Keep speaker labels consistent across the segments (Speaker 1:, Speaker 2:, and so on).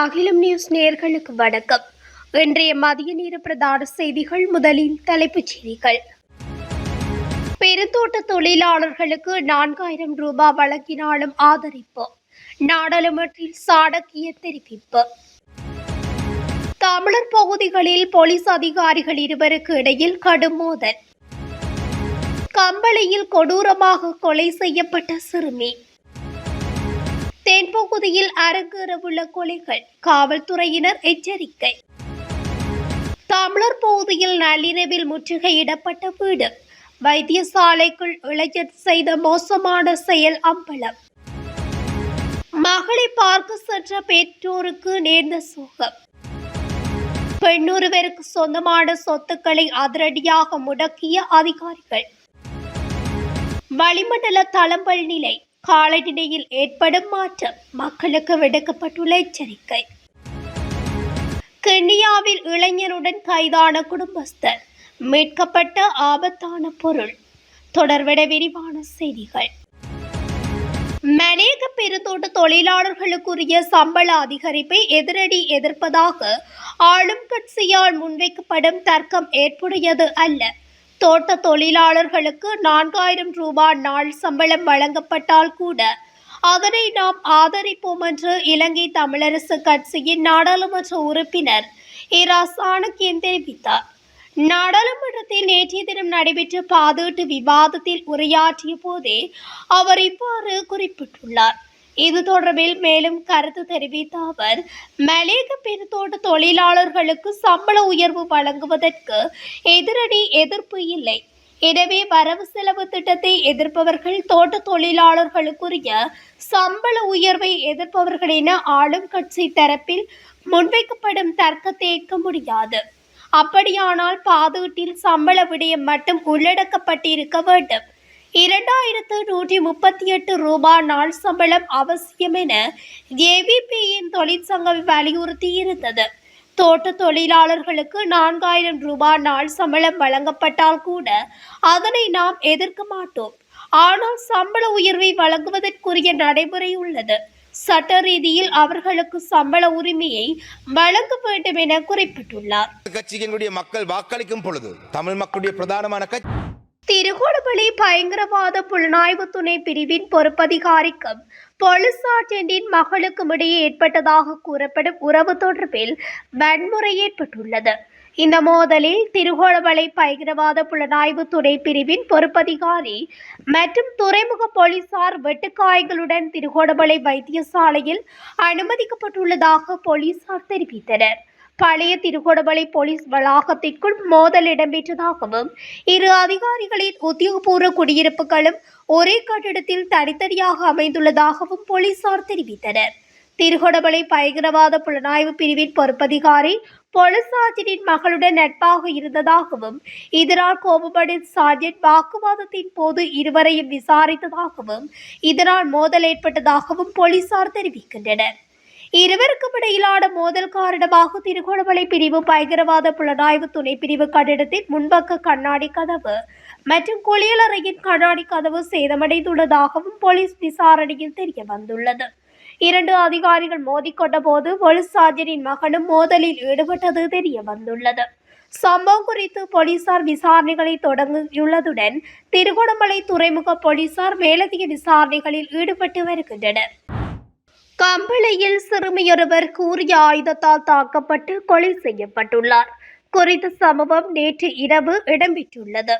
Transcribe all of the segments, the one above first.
Speaker 1: அகிலம் நியூஸ் நேர்களுக்கு வணக்கம். இன்றைய மதிய நேர பிரதான செய்திகள் முதலில் தலைப்புச் செய்திகள். பெருந்தோட்ட தொழிலாளர்களுக்கு நான்காயிரம் ரூபாய் வழங்கினாலும் ஆதரிப்பு. நாடாளுமன்றில் சாடக்கிய தெரிவிப்பு. தமிழர் பகுதிகளில் போலீஸ் அதிகாரிகள் இருவருக்கு இடையில் கடும் மோதல். கம்பளையில் கொடூரமாக கொலை செய்யப்பட்ட சிறுமி. தென்பகுதியில் அரங்கேறவுள்ள கொலைகள் காவல்துறையினர் எச்சரிக்கை. தமிழர் பகுதியில் நள்ளிரவில் முற்றுகையிடப்பட்ட வீடு. வைத்தியசாலைக்குள் இளைஞர் செய்த மோசமான செயல் அம்பலம். மகளை பார்க்க சென்ற பெற்றோருக்கு நேர்ந்த சோகம். பெண்ணொருவருக்கு சொந்தமான சொத்துக்களை அதிரடியாக முடக்கிய அதிகாரிகள். வளிமண்டல தளம்பல் நிலை. காலநிலையில் ஏற்படும் மாற்றம். மக்களுக்கு விடுக்கப்பட்டுள்ள எச்சரிக்கை. கென்னியாவில் இளைஞருடன் கைதான குடும்பஸ்தர். மீட்கப்பட்ட ஆபத்தான பொருள். தொடர்விட விரிவான செய்திகள். மலேக பெருந்தோட்ட தொழிலாளர்களுக்குரிய சம்பள அதிகரிப்பை எதிரடி எதிர்ப்பதாக ஆளும் கட்சியால் முன்வைக்கப்படும் தர்க்கம் ஏற்புடையது அல்ல. தோட்ட தொழிலாளர்களுக்கு நான்காயிரம் ரூபாய் நாள் சம்பளம் வழங்கப்பட்டால் கூட அதனை நாம் ஆதரிப்போம் என்று இலங்கை தமிழரசு கட்சியின் நாடாளுமன்ற உறுப்பினர் இரா சாணக்கியன் தெரிவித்தார். நாடாளுமன்றத்தில் நேற்றைய தினம் நடைபெற்ற பாதீட்டு விவாதத்தில் உரையாற்றிய போதே அவர் இவ்வாறு குறிப்பிட்டுள்ளார். இது தொடர்பில் மேலும் கருத்து தெரிவித்த அவர் மலேக பெருந்தோட்ட தொழிலாளர்களுக்கு சம்பள உயர்வு வழங்குவதற்கு எதிரடி எதிர்ப்பு இல்லை. எனவே வரவு செலவு திட்டத்தை எதிர்ப்பவர்கள் தோட்ட தொழிலாளர்களுக்குரிய சம்பள உயர்வை எதிர்ப்பவர்கள் என ஆளும் கட்சி தரப்பில் முன்வைக்கப்படும் தர்க்கத்தை ஏற்க முடியாது. அப்படியானால் பாதீட்டில் சம்பள விடயம் மட்டும் உள்ளடக்கப்பட்டிருக்க வேண்டும். இரண்டாயிரத்து நூற்றி முப்பத்தி எட்டு ரூபாய் நாள் சம்பளம் அவசியம் என ஏவிபியின் தொழிற்சங்கம் வலியுறுத்தி இருந்தது தோட்ட தொழிலாளர்களுக்கு நான்காயிரம் ரூபாய் நாள் சம்பளம் வழங்கப்பட்டால் கூட அதனை நாம் எதிர்க்க மாட்டோம். ஆனால் சம்பள உயர்வை வழங்குவதற்குரிய நடைமுறை உள்ளது. சட்ட ரீதியில் அவர்களுக்கு சம்பள உரிமையை வழங்க வேண்டும் என குறிப்பிட்டுள்ளார்.
Speaker 2: கட்சியினுடைய மக்கள் வாக்களிக்கும் பொழுது தமிழ் மக்களுடைய பிரதானமான கட்சி
Speaker 1: திருகோணமலை பயங்கரவாத புலனாய்வு துணை பிரிவின் பொறுப்பதிகாரிக்கும் போலீஸ் சார்ஜென்டின் மகளுக்கும் இடையே ஏற்பட்டதாக கூறப்படும் உறவு தொடர்பில் வன்முறை ஏற்பட்டுள்ளது இந்த மோதலில் திருகோணமலை பயங்கரவாத புலனாய்வு துணை பிரிவின் பொறுப்பதிகாரி மற்றும் துறைமுக போலீசார் வெட்டுக்காயங்களுடன் திருகோணமலை வைத்தியசாலையில் அனுமதிக்கப்பட்டுள்ளதாக போலீசார் தெரிவித்தனர். பழைய திருகோணமலை போலீஸ் வளாகத்திற்குள் மோதல் இடம்பெற்றதாகவும் இரு அதிகாரிகளின் உத்தியோகபூர்வ குடியிருப்புகளும் ஒரே கட்டிடத்தில் தனித்தனியாக அமைந்துள்ளதாகவும் போலீசார் தெரிவித்தனர். திருகோணமலை பயங்கரவாத புலனாய்வு பிரிவின் பொறுப்பதிகாரி போலீஸ் மகளுடன் நட்பாக இருந்ததாகவும் இதனால் கோபப்படும் சார்ஜெட் வாக்குவாதத்தின் போது இருவரையும் விசாரித்ததாகவும் இதனால் மோதல் ஏற்பட்டதாகவும் போலீசார் தெரிவிக்கின்றனர். இருவருக்கும் இடையிலான மோதல் காரணமாக திருகோணமலை பிரிவு பயங்கரவாத புலனாய்வு துணை பிரிவு கட்டிடத்தின் முன்பக்க கண்ணாடி கதவு மற்றும் குளியலறையின் கண்ணாடி கதவு சேதமடைந்துள்ளதாகவும் போலீஸ் விசாரணையில் தெரிய வந்துள்ளது. இரண்டு அதிகாரிகள் மோதிக்கொண்ட போது பொலிசாஜரின் மகனும் மோதலில் ஈடுபட்டது தெரிய வந்துள்ளது. சம்பவம் குறித்து போலீசார் விசாரணைகளை தொடங்கியுள்ளதுடன் திருகோணமலை துறைமுக போலீசார் மேலதிக விசாரணைகளில் ஈடுபட்டு வருகின்றனர். கம்பளையில் சிறுமியொருவர் கூறிய ஆயுதத்தால் தாக்கப்பட்டு கொலை செய்யப்பட்டுள்ளார். குறித்த சம்பவம் நேற்று இரவு இடம்பெற்றுள்ளது.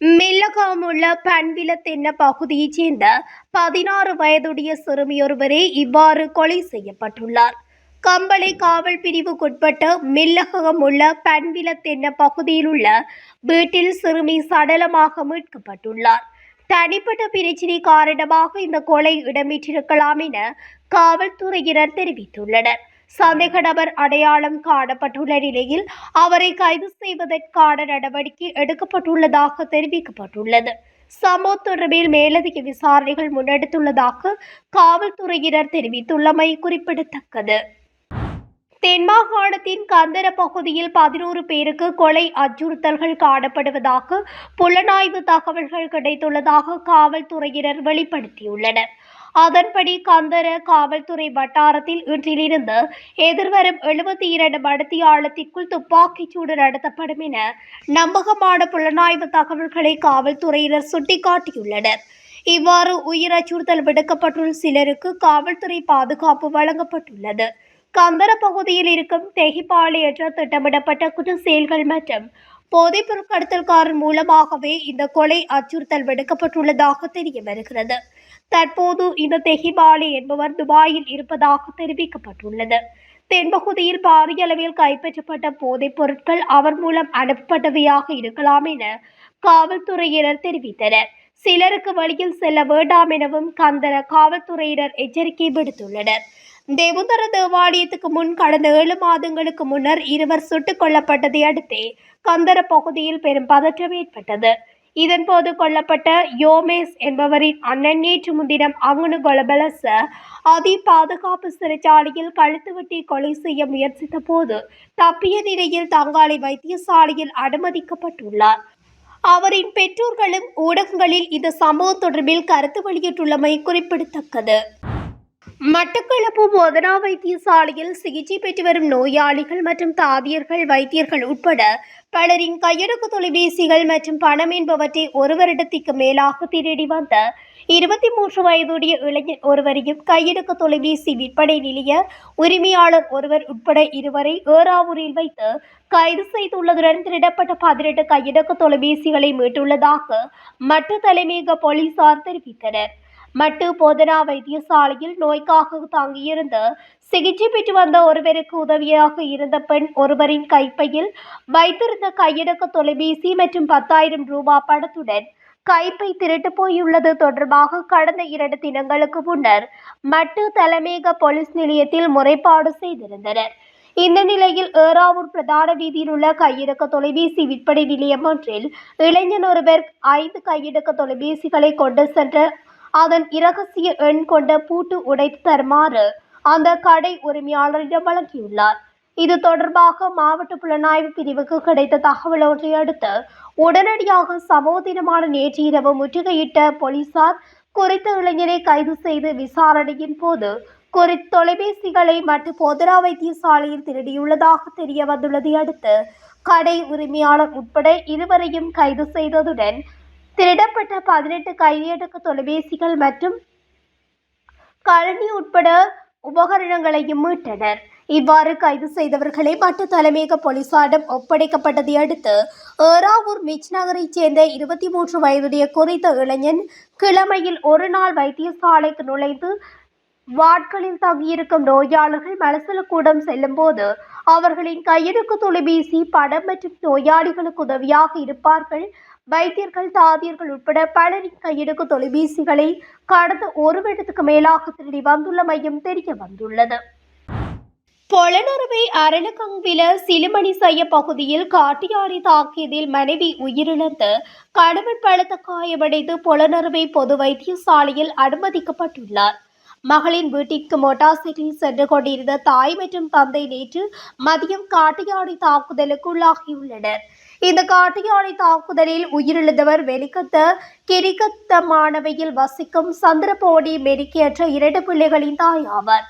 Speaker 1: மில்லகாமுள்ள பண்பில தென்ன பகுதியைச் சேர்ந்த பதினாறு வயதுடைய சிறுமியொருவரே இவ்வாறு கொலை செய்யப்பட்டுள்ளார். கம்பளை காவல் பிரிவுக்குட்பட்ட மில்லகம் உள்ள பண்பில தென்ன பகுதியில் உள்ள வீட்டில் சிறுமி சடலமாக மீட்கப்பட்டுள்ளார். தனிப்பட்ட பிரச்சினை காரணமாக இந்த கொலை இடம்பெற்றிருக்கலாம் என காவல்துறையினர் தெரிவித்துள்ளனர். சந்தேக நபர் அடையாளம் காணப்பட்டுள்ள நிலையில் அவரை கைது செய்வதற்கான நடவடிக்கை எடுக்கப்பட்டுள்ளதாக தெரிவிக்கப்பட்டுள்ளது. சம்பவ தொடர்பில் மேலதிக விசாரணைகள் முன்னெடுத்துள்ளதாக காவல்துறையினர் தெரிவித்துள்ளமை குறிப்பிடத்தக்கது. தென்மாகாணத்தின் கந்தர பகுதியில் பதினோரு பேருக்கு கொலை அச்சுறுத்தல்கள் காணப்படுவதாக புலனாய்வு தகவல்கள் கிடைத்துள்ளதாக காவல்துறையினர் வெளிப்படுத்தியுள்ளனர். அதன்படி கந்தர காவல்துறை வட்டாரத்தில் இன்றிலிருந்து எதிர்வரும் எழுபத்தி இரண்டு மடத்தியாளத்திற்குள் துப்பாக்கிச்சூடு நடத்தப்படும் என நம்பகமான புலனாய்வு தகவல்களை காவல்துறையினர் சுட்டிக்காட்டியுள்ளனர். இவ்வாறு உயிர் அச்சுறுத்தல் விடுக்கப்பட்டுள்ள சிலருக்கு காவல்துறை பாதுகாப்பு வழங்கப்பட்டுள்ளது. கந்தர பகுதியில் இருக்கும் தெகிப்பாளி என்ற திட்டமிடப்பட்ட குற்ற செயல்கள் மற்றும் போதைப்பொருள் கடத்தல்காரன் மூலமாகவே இந்த கொலை அச்சுறுத்தல் விடுக்கப்பட்டுள்ளதாக தெரிய வருகிறது தற்போது இந்த தெஹிபாலி என்பவர் துபாயில் இருப்பதாக தெரிவிக்கப்பட்டுள்ளது. தென்பகுதியில் பாரிய அளவில் கைப்பற்றப்பட்ட போதைப் பொருட்கள் அவர் மூலம் அனுப்பப்பட்டவையாக இருக்கலாம் என காவல்துறையினர் தெரிவித்தனர். சிலருக்கு வழியில் செல்ல வேண்டாம் எனவும் கந்தர காவல்துறையினர் எச்சரிக்கை விடுத்துள்ளனர். தேவுந்தர தேவாலயத்துக்கு முன் கடந்த ஏழு மாதங்களுக்கு முன்னர் இருவர் சுட்டுக் கொல்லப்பட்டதை அடுத்தே கந்தர பகுதியில் பெரும் பதற்றம் ஏற்பட்டது. இதன்போது கொல்லப்பட்ட யோமேஸ் என்பவரின் அண்ணன் நேற்று முன்தினம் அங்குனு கொலபலச அதி பாதுகாப்பு சிறைச்சாலையில் கழுத்து வெட்டி கொலை செய்ய முயற்சித்த போது தப்பிய நிலையில் தங்காலை வைத்தியசாலையில் அனுமதிக்கப்பட்டுள்ளார். அவரின் பெற்றோர்களும் ஊடகங்களில் இந்த சம்பவம் தொடர்பில் கருத்து வெளியிட்டுள்ளமை குறிப்பிடத்தக்கது. மட்டக்களப்பு போதனா வைத்தியசாலையில் சிகிச்சை பெற்று வரும் நோயாளிகள் மற்றும் தாதியர்கள் வைத்தியர்கள் உட்பட பலரின் கையடக்கு தொலைபேசிகள் மற்றும் பணம் என்பவற்றை ஒரு வருடத்திற்கு மேலாக திருடி வந்த இருபத்தி மூன்று வயதுடைய இளைஞர் ஒருவரையும் கையடக்கு தொலைபேசி விற்பனை நிலைய உரிமையாளர் ஒருவர் உட்பட இருவரை ஏறாவூரில் வைத்து கைது செய்துள்ளதுடன் திருடப்பட்ட பதினெட்டு கையடக்கு தொலைபேசிகளை மீட்டுள்ளதாக மட்டு தலைமையக போலீசார் தெரிவித்தனர். மட்டு போதனா வைத்தியசாலையில் நோய்க்காக தாங்கியிருந்து சிகிச்சை பெற்று வந்த ஒருவருக்கு உதவியாக இருந்த பெண் ஒருவரின் கைப்பையில் வைத்திருந்த கையடக்க தொலைபேசி மற்றும் பத்தாயிரம் ரூபாய் படத்துடன் கைப்பை திருட்டு போயுள்ளது. தொடர்பாக கடந்த இரண்டு தினங்களுக்கு முன்னர் மட்டு தலைமையக போலீஸ் நிலையத்தில் முறைப்பாடு செய்திருந்தனர். இந்த நிலையில் ஏறாவூர் பிரதான வீதியில் உள்ள கையடக்க தொலைபேசி விற்பனை நிலையம் ஒன்றில் இளைஞன் ஒருவர் ஐந்து கையடக்க தொலைபேசிகளை கொண்டு சென்ற அதன் இரகசிய எண் கொண்ட பூட்டு உடைத்து தருமாறு அந்த கடை உரிமையாளரிடம் வழங்கியுள்ளார். இது தொடர்பாக மாவட்ட புலனாய்வு பிரிவுக்கு கிடைத்த தகவல் ஒன்றை அடுத்து உடனடியாக சம்பவ தினமான நேற்று இரவு முற்றுகையிட்ட போலீசார் குறித்த இளைஞரை கைது செய்து விசாரணையின் போது குறித்த தொலைபேசிகளை மற்றும் பொதுரா வைத்தியசாலையில் திருடியுள்ளதாக தெரிய வந்துள்ளதை அடுத்து கடை உரிமையாளர் உட்பட இருவரையும் கைது செய்ததுடன் திருடப்பட்ட பதினெட்டு கையடக்க தொலைபேசிகள் மற்றும் கழனி உட்பட உபகரணங்களையும் மீட்டனர். இவ்வாறு கைது செய்தவர்களை மட்டு தலைமையக போலீசாரிடம் ஒப்படைக்கப்பட்டதை அடுத்து ஏறாவூர் மிச் நகரைச் சேர்ந்த இருபத்தி மூன்று வயதுடைய குறித்த இளைஞன் கிழமையில் ஒரு நாள் வைத்தியசாலைக்கு நுழைந்து வாட்களில் தங்கியிருக்கும் நோயாளர்கள் மலசலக்கூடம் செல்லும் போது அவர்களின் கையெடுக்கு தொலைபேசி படம் மற்றும் நோயாளிகளுக்கு உதவியாக இருப்பார்கள். வைத்தியர்கள் தாதியர்கள் உட்பட பலரின் கையெடுக்கு தொலைபேசிகளை கடந்த ஒரு வருடத்துக்கு மேலாக திருடி வந்துள்ளமையும் தெரிய வந்துள்ளது. பொலனறுவை அரளகங்கில சிலுமணி செய்ய பகுதியில் காட்டியாடி தாக்கியதில் மனைவி உயிரிழந்து கணவன் பலத்த காயமடைந்து பொலனறுவை பொது வைத்தியசாலையில் அனுமதிக்கப்பட்டுள்ளார். மகளின் வீட்டிற்கு மோட்டார் சைக்கிளில் சென்று கொண்டிருந்த தாய் மற்றும் தந்தை நேற்று மதியம் காட்டியாடி தாக்குதலுக்கு உள்ளாகியுள்ளனர். இந்த காட்டியாடி தாக்குதலில் உயிரிழந்தவர் வெளிக்கத்த கிரிக்கத்த மாணவையில் வசிக்கும் சந்திரபோடி மெருக்கியற்ற இரண்டு பிள்ளைகளின் தாய் ஆவார்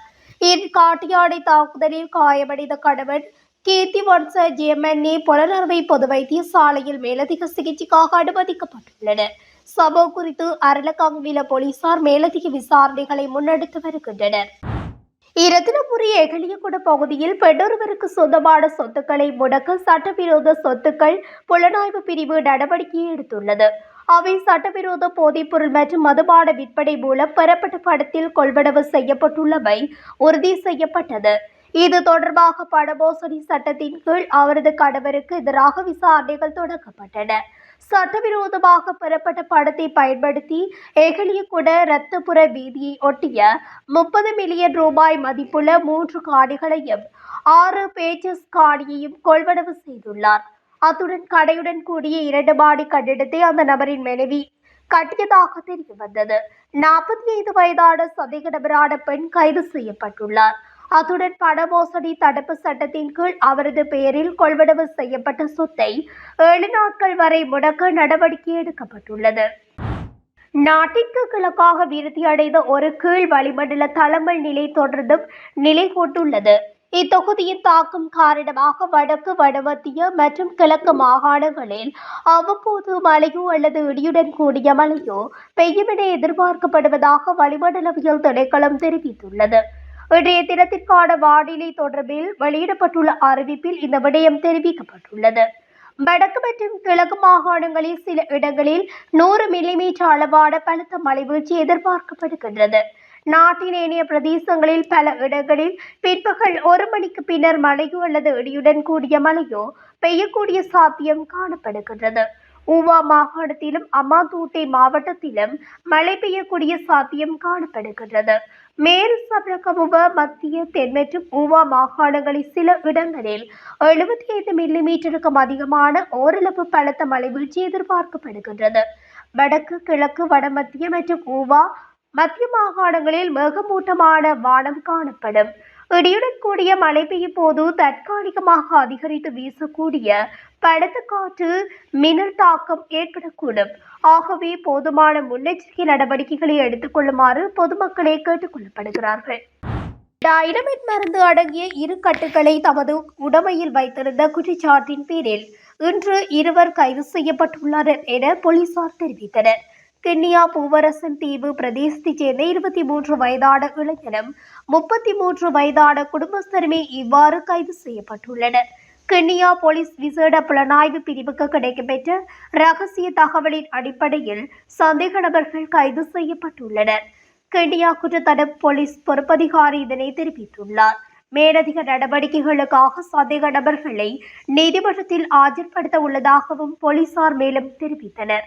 Speaker 1: இக்காட்டியாடை தாக்குதலில் காயமடைந்த கணவன் கீர்த்தி வன்ச ஜெயமன்னி புலனறுவை பொது வைத்தியசாலையில் மேலதிக சிகிச்சைக்காக அனுமதிக்கப்பட்டுள்ளனர். சம்பவம் குறித்து அரளக்காங்குவில போலீசார் மேலதிக விசாரணைகளை முன்னெடுத்து வருகின்றனர். இரத்தினபுரி எகலியகுட பகுதியில் பெற்றொருவருக்கு சொந்தமான சொத்துக்களை முடக்க சட்டவிரோத சொத்துக்கள் புலனாய்வு பிரிவு நடவடிக்கை எடுத்துள்ளது. அவை சட்டவிரோத போதைப்பொருள் மற்றும் மதுபான விற்பனை மூலம் பெறப்பட்ட படத்தில் கொள்வனவு செய்யப்பட்டுள்ளவை உறுதி செய்யப்பட்டது. இது தொடர்பாக பணமோசடி சட்டத்தின் கீழ் அவரது கணவருக்கு எதிராக விசாரணைகள் தொடங்கப்பட்டன. சட்டவிரோதமாக பெறப்பட்ட படத்தை பயன்படுத்தி எகலியகுட ரத்தபுர வீதியை ஒட்டிய முப்பது மில்லியன் ரூபாய் மதிப்புள்ள மூன்று காணிகளையும் ஆறு பேச்சஸ் காணியையும் கொள்வனவு செய்துள்ளார். அத்துடன் கடையுடன் கூடிய இரண்டு மாடி கட்டிடத்தை அந்த நபரின் மனைவி கட்டியதாக தெரிய வந்தது நாற்பத்தி ஐந்து வயதான சந்தேக நபரான பெண் கைது செய்யப்பட்டுள்ளார். அத்துடன் பண மோசடி தடுப்பு சட்டத்தின் கீழ் அவரது பெயரில் கொள்வனவு செய்யப்பட்ட சொத்தை ஏழு நாட்கள் வரை முடக்க நடவடிக்கை எடுக்கப்பட்டுள்ளது. நாட்டிற்கு கிழக்காக விருத்தியடைந்த ஒரு கீழ் வளிமண்டல தளமல் நிலை தொடர்ந்தும் நிலை கொண்டுள்ளது இத்தொகுதியின் தாக்கம் காரணமாக வடக்கு வடமத்திய மற்றும் கிழக்கு மாகாணங்களில் அவ்வப்போது மழையோ அல்லது இடியுடன் கூடிய மழையோ பெய்யும் என எதிர்பார்க்கப்படுவதாக வளிமண்டலவியல் திணைக்களம் தெரிவித்துள்ளது. இன்றைய தினத்திற்கான வானிலை தொடர்பில் வெளியிடப்பட்டுள்ள அறிவிப்பில் இந்த விடயம் தெரிவிக்கப்பட்டுள்ளது. வடக்கு மற்றும் கிழக்கு மாகாணங்களில் சில இடங்களில் நூறு மில்லிமீட்டர் அளவான பலத்த மழை வீழ்ச்சி எதிர்பார்க்கப்படுகின்றது. நாட்டின் ஏனைய பிரதேசங்களில் பல இடங்களில் பிற்பகல் ஒரு மணிக்கு பின்னர் மழையோ அல்லது இடியுடன் கூடிய மழையோ பெய்யக்கூடிய சாத்தியம் காணப்படுகின்றது. ஊவா மாகாணத்திலும் அமாதூட்டை மாவட்டத்திலும் மழை பெய்யக்கூடிய சாத்தியம் காணப்படுகின்றது. மேல் சபரகமுவ மத்திய தென் மற்றும் ஊவா மாகாணங்களில் சில இடங்களில் எழுபத்தி ஐந்து மில்லி மீட்டருக்கும் அதிகமான ஓரளவு பலத்த மழை வீழ்ச்சி எதிர்பார்க்கப்படுகின்றது. வடக்கு கிழக்கு வடமத்திய மற்றும் ஊவா மத்திய மாகாணங்களில் மேகமூட்டமான வானம் காணப்படும். இடியுடன் கூடிய மழை பெய்யும் போது தற்காலிகமாக அதிகரித்து வீசக்கூடிய பலத்த காற்று மின்னல் தாக்கம் ஏற்படக்கூடும். ஆகவே போதுமான முன்னெச்சரிக்கை நடவடிக்கைகளை எடுத்துக்கொள்ளுமாறு பொதுமக்களே கேட்டுக்கொள்ளப்படுகிறார்கள் டைனமிட் மருந்து அடங்கிய இரு கட்டுகளை தமது உடமையில் வைத்திருந்த குற்றச்சாட்டின் பேரில் இன்று இருவர் கைது செய்யப்பட்டுள்ளனர் என போலீசார் தெரிவித்தனர். கென்னியா பூவரசன் தீவு பிரதேசத்தைச் சேர்ந்த இருபத்தி மூன்று வயதான இளைஞனும் முப்பத்தி மூன்று வயதான குடும்பஸ்தருமே இவ்வாறு கைது செய்யப்பட்டுள்ளனர். கென்னியா போலீஸ் விசேட புலனாய்வு பிரிவுக்கு கிடைக்கப்பெற்ற ரகசிய தகவலின் அடிப்படையில் சந்தேக நபர்கள் கைது செய்யப்பட்டுள்ளனர். கென்னியா குற்றத்தடுப்பு போலீஸ் பொறுப்பதிகாரி இதனை தெரிவித்துள்ளார். மேலதிக நடவடிக்கைகளுக்காக சந்தேக நபர்களை நீதிமன்றத்தில் ஆஜர்படுத்த உள்ளதாகவும் போலீசார் மேலும் தெரிவித்தனர்.